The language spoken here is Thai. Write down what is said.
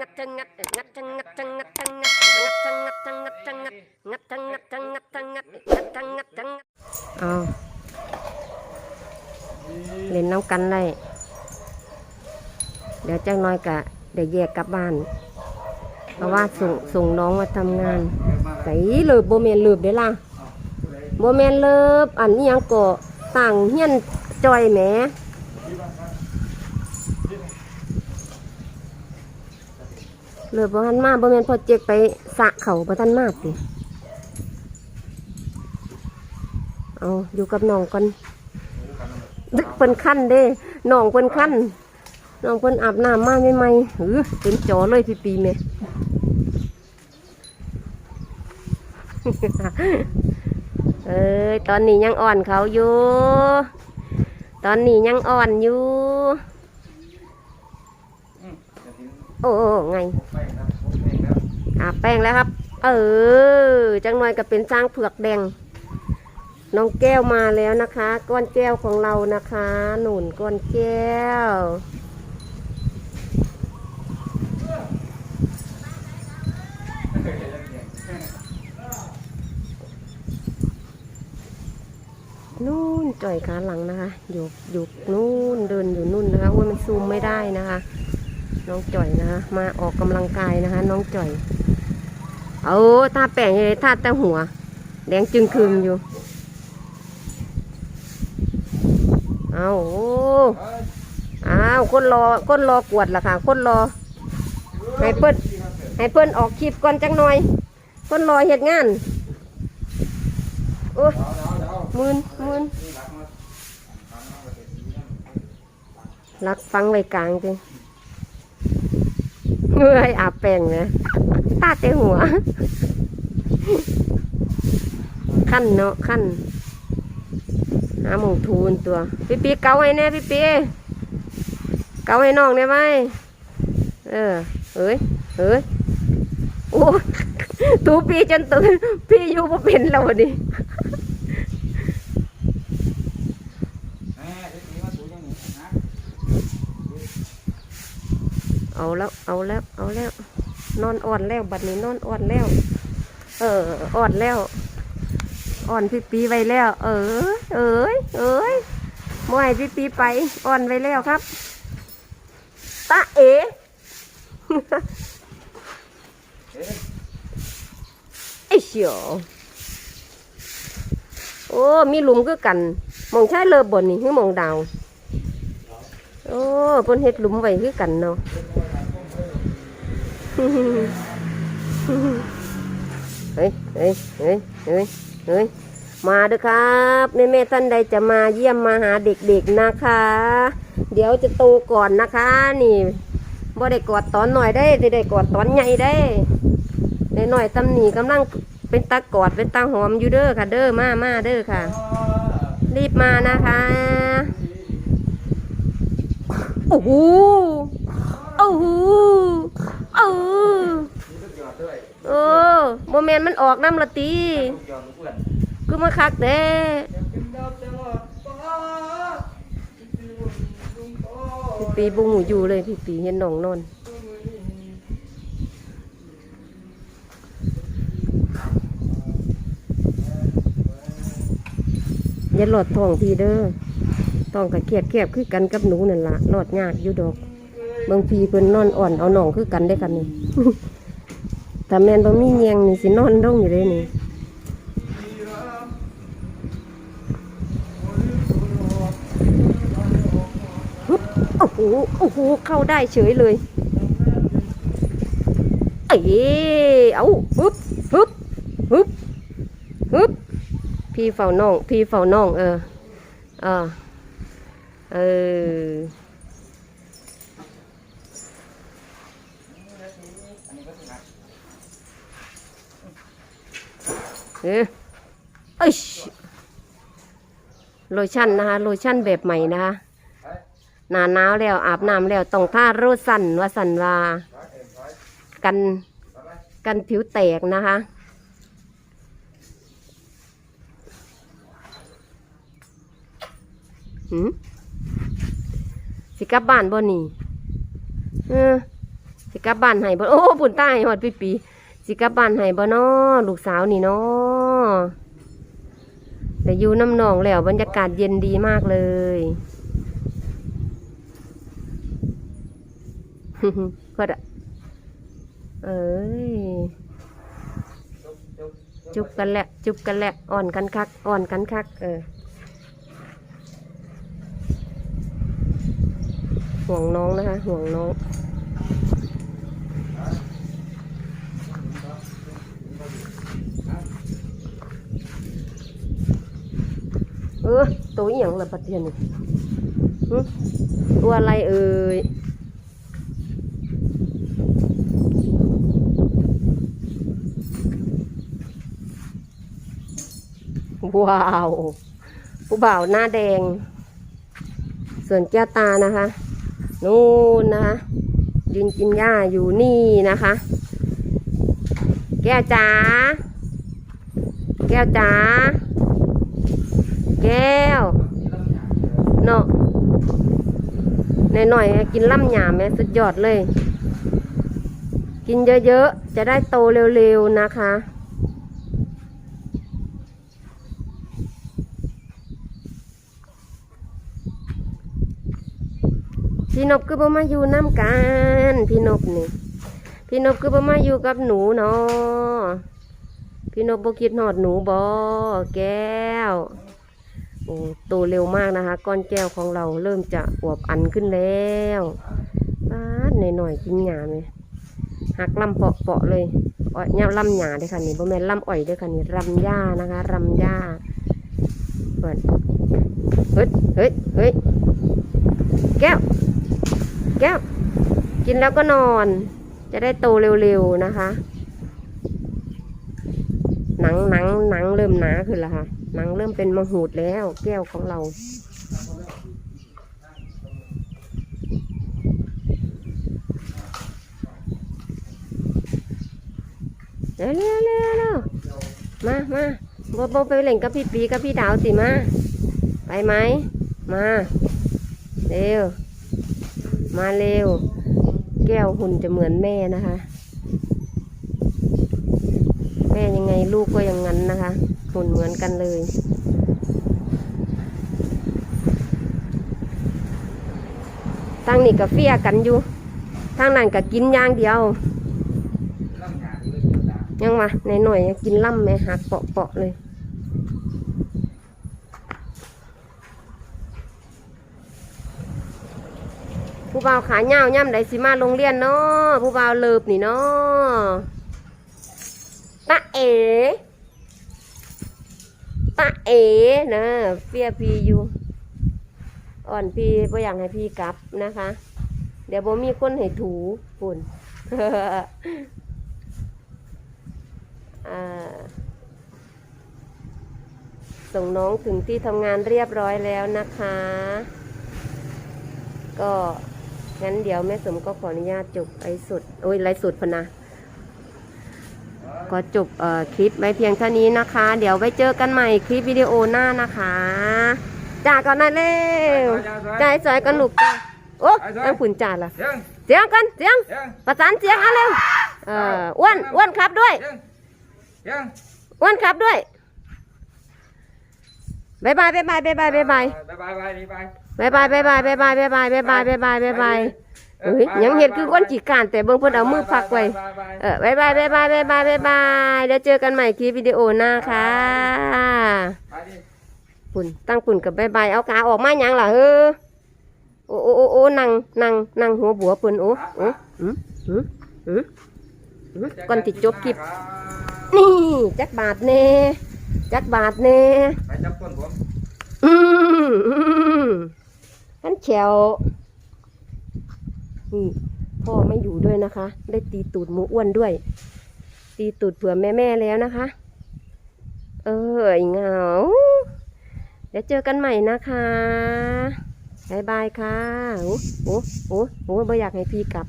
งัดจังงัดงัดจังงัดจังงัดจังงัดงัดจังงัดจังงัดจังงัดงัดจังงัดจังงัดจังงัดงัดจังงัดจังงัดเอาเล่นน้ำกันเลยเดี๋ยวจังน้อยกะเดี๋ยวแยกกลับบ้าน เพราะว่าส่งส่งน้องมาทำงานใส่เลิบโบเมนเลิบเด้ล่ะโบเมนเลิบอันนี้ยังก็ต่างเฮียนจอยแหม เลยบ่ทันมาบ่แม่นพอเจกไปสะเขาบ่ทันมาสิเอาอยู่กับน้องก่อนดึกเพิ่นคันเด้น้องเพิ่นคันน้องเพิ่นอาบน้ำมาใหม่ๆหือเป็นจอเลยพี่ปีแม่เอ้ยตอนนี้ยังอ่อนเขาอยู่ ตอนนี้ยังอ่อนอยู่ โอ้ไง อาแป้งแล้วครับ เออ จังหน่อยก็เป็นสร้างเผือกแดง น้องแก้วมาแล้วนะคะ ก้อนแก้วของเรานะคะ หนุนก้อนแก้ว นู่นจ่อยขาหลังนะคะ อยู่อยู่นู่นเดินอยู่นู่นนะคะว่ามันซูมไม่ได้นะคะน้องจ่อยนะคะมาออกกำลังกายนะคะ น้องจ่อย เอาตาแป้งท่าแต่หัว แดงจึงคืงอยู่ เอาโอ้อ้าวคนรอคนรอกวดล่ะค่ะ คนรอ ให้เพิ่นให้เพิ่นออกคลิปก่อนจังหน่อย คนรอเหตุงาน โอ้ยมืนมืนรักฟังไว้กลางจริงเมื่อยอาบแป้งนะ ตาเตะหัว ขั้นเนาะขั้นหาหมองทูนตัว พี่ปีเกาให้แน่พี่ปีเกาให้น้องได้ไหมเออเฮ้ยเฮ้ยโอ้ตูปีจนตื่นพี่อยู่บ่เป็นแล้ววันนี้เอาแล้ว เอาแล้ว เอาแล้ว นอนอ่อนแล้วบัดนี้นอนอ่อนแล้ว เอออ่อนแล้ว อ่อนพี่ปีไว้แล้ว เออ เอ้ยเอ้ยมวยพี่ปีไปอ่อนไว้แล้วครับตาเอไอ้เฉียวโอ้มีหลุมคือกันมองใช้เลิบบนนี่คือมองดาว โอ้เพิ่นเฮ็ดหลุมไว้คือกันเนาะ เฮ้ยเฮ้ยเฮ้ยเฮ้ยเฮ้ยมาเด้อครับแม่แม่ท่านใดจะมาเยี่ยมมาหาเด็กๆนะคะ เดี๋ยวจะโตก่อนนะคะ นี่บ่ได้กอดตอนหน่อยได้สิได้กอดตอนใหญ่ได้ได้หน่อยตำหนีกำลังเป็นตากอดเป็นตาหอมอยู่เด้อค่ะ เด้อมามาเด้อค่ะ รีบมานะคะโอ้โหโอ้โห โอ้โหเออโมเมนต์มันออกน้ำละตีคือมาคักเด้พี่ปีบุงหูอยู่เลยพี่ปีเห็นน้องนอนอย่าหลอดทองทีเด้อท้องกับเคียดแคบคือกันกับหนูนั่นละหลอดยากอยู่ดอก บางทีเพิ่นนอนอ่อนเอาหนองคือกันได้กันนี่ ถ้าแมนบ่มีเงียงนี่สินอนลงอยู่เลยนี่โอ้โหโอ้โหเข้าได้เฉยเลย เอ้ยเอาฮึบฮึบฮึบฮึบพี่เฝ้าน้อง พี่เฝ้าน้อง เออ เออเออ เอ้ยโลชั่นนะคะโลชั่นแบบใหม่นะคะหนาหนาวแล้วอาบน้ำแล้วต้องท่าโรสันว่าสันว่ากันกันผิวแตกนะคะหืมสิกลับบ้านบ่นี่เออสิกลับบ้านให้บ่โอ้ปุ่นใต้หอดปีปีสิกลับบ้านให้บ่นอลูกสาวนี่น้ แต่อยู่น้ำหนองแล้วบรรยากาศเย็นดีมากเลยเพื่ะเอ้ย จุบกันแหละ จุบกันแหละ อ่อนกันคัก อ่อนกันคัก เออ ห่วงน้องนะคะ ห่วงน้อง เออตัวอหย่างละปัดเดียนนี่ตัวอะไรเอ่ยว้าวผู้บ่าวหน้าแดง ส่วนแก้วตานะคะ นู่นนะคะยืนกินหญ้าอยู่นี่นะคะ แก้วจ๋าแก้วจ๋า แก้วเนาะหน่อยๆกินล่ำหยามแม่สุดยอดเลย กินเยอะๆ จะได้โตเร็วๆนะคะ พี่นบคือบ่มาอยู่น้ำกัน พี่นบนี่พี่นบคือบ่มาอยู่กับหนูเนาะพี่นบบ่คิดหอดหนูบ่แก้ว โอ้โตเร็วมากนะคะ ก้อนแก้วของเราเริ่มจะอวบอันขึ้นแล้วป้าดหน่อยๆกินหยาไหมหักลำเปาะๆเลยอ้อยเนี่ยลำหยาด้อค่ะนี่บ่แม่นลำอ้อยด้อค่ะนี่รำหญ้านะคะรำหญ้าเปิดเฮ้ยเฮ้ยเฮ้ยแก้ว แก้ว กินแล้วก็นอน จะได้โตเร็วๆนะคะ นังหนังหนังเริ่มหนาขึ้นแล้วค่ะหนังเริ่มเป็นมหูดแล้ว แก้วของเราเร็วเร็วเร็วเร็วมามาโบโบไปเล่นกับพี่ปีกับพี่ดาวสิมา ไปไหม มาเร็ว มาเร็ว แก้วหุ่นจะเหมือนแม่นะคะ แม่ยัง ไงลูกก็อย่างนั้นนะคะหุ่นเหมือนกันเลย ทางนี้กับเฟียกันอยู่ ทางนั้นก็กินอย่างเดียว ยังวะในหน่อยกินล่ำแม่หักเปาะๆเลยผู้บ่าวขาเงาย่ำไดสิมาโรงเรียนเนาะผู้บ่าวเลิบนี่เนาะ ตาเอ๋ตาเอนะเฟียพีอยู่อ่อนพี่ก็อยากให้พีกลับนะคะ เดี๋ยวบ่มีคนให้ถูปุ่นส่งน้องถึงที่ทำงานเรียบร้อยแล้วนะคะ ก็งั้นเดี๋ยวแม่สมก็ขออนุญาตจบไลฟ์สดโอ้ยไลฟ์สดพนะ ก็จบเอ่อคลิปไว้เพียงเท่านี้นะคะ เดี๋ยวไว้เจอกันใหม่คลิปวิดีโอหน้านะคะจ่าก่อนนะเร็วจ่ายสวยกันหนุกจ้าโอ้ยังขุนจ่าล่ะยังเสียงกันเสียงยังประสานเสียงเอาเร็วเอออ้วนอ้วนครับด้วยยังยังอ้วนครับด้วยบายบายบายบายบายบายบายบายบายบายบายดีบายบายบายบายบายบายบายบาย บายบายบายบายบายบายบายเอ้ยยังเห็นคือก้นจีการแต่เบิ่งเพิ่นเอามือพักไว้เออบายบายบายบายบายบายบายบายเดี๋ยวเจอกันใหม่คลิปวิดีโอหน้าค่ะไปดิปุ่นตั้งปุ่นกับบายบายเอาขาออกมาหยังล่ะเฮ้อโอ้โอ้โอ้โอ้นั่งนั่งนั่งหัวบัวปุ่นโอ้โอ้อืมอืมอืมอืมก่อนติดจบคลิปนี่จักบาทเน่จักบาทเน่ไปจับต้นผมอืมอืมขันแฉว นี่พ่อไม่อยู่ด้วยนะคะ ได้ตีตูดหมูอ้วนด้วย ตีตูดเผื่อแม่แม่แล้วนะคะ เออไอ้เหงา เดี๋ยวเจอกันใหม่นะคะบายบายค่ะโอ้โอ้โอ้โอ้ไม่อยากให้พี่กลับ